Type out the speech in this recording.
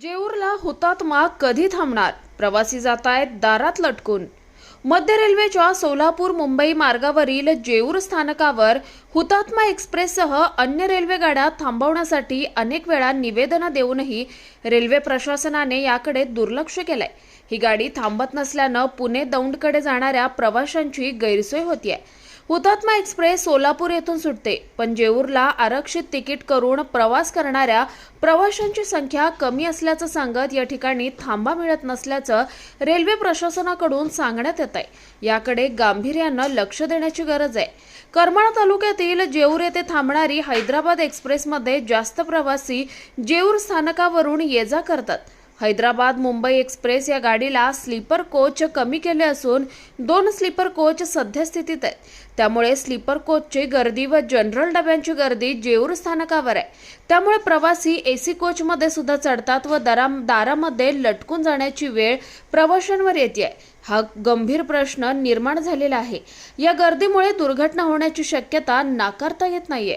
जेऊरला हुतात्मा कधी थांबणार? प्रवासी जात आहेत दारात लटकून. मध्य रेल्वेच्या सोलापूर मुंबई मार्गावरील जेऊर स्थानकावर हुतात्मा एक्सप्रेससह अन्य रेल्वे गाड्या थांबवण्यासाठी अनेक वेळा निवेदनं देऊनही रेल्वे प्रशासनाने याकडे दुर्लक्ष केलंय. ही गाडी थांबत नसल्यानं पुणे दौंडकडे जाणाऱ्या प्रवाशांची गैरसोय होतीये. हुतात्मा एक्सप्रेस सोलापूर येथून सुटते पण जेऊरला आरक्षित तिकीट करून प्रवास करणाऱ्या प्रवाशांची संख्या कमी असल्याचं सांगत या ठिकाणी थांबा मिळत नसल्याचं रेल्वे प्रशासनाकडून सांगण्यात येत आहे. याकडे गांभीर्यानं लक्ष देण्याची गरज आहे. करमाळा तालुक्यातील जेऊर येथे थांबणारी हैदराबाद एक्सप्रेसमध्ये जास्त प्रवासी जेऊर स्थानकावरून ये जा करतात. हैदराबाद मुंबई एक्सप्रेस या गाडीला स्लीपर कोच कमी केले असून दोन स्लीपर कोच सद्यस्थितीत आहेत. त्यामुळे स्लीपर कोचची गर्दी व जनरल डब्यांची गर्दी जेऊर स्थानकावर आहे. त्यामुळे प्रवासी एसी कोचमध्ये सुद्धा चढतात व दरा दारामध्ये लटकून जाण्याची वेळ प्रवाशांवर येते आहे हा गंभीर प्रश्न निर्माण झालेला आहे. या गर्दीमुळे दुर्घटना होण्याची शक्यता नाकारता येत नाहीये.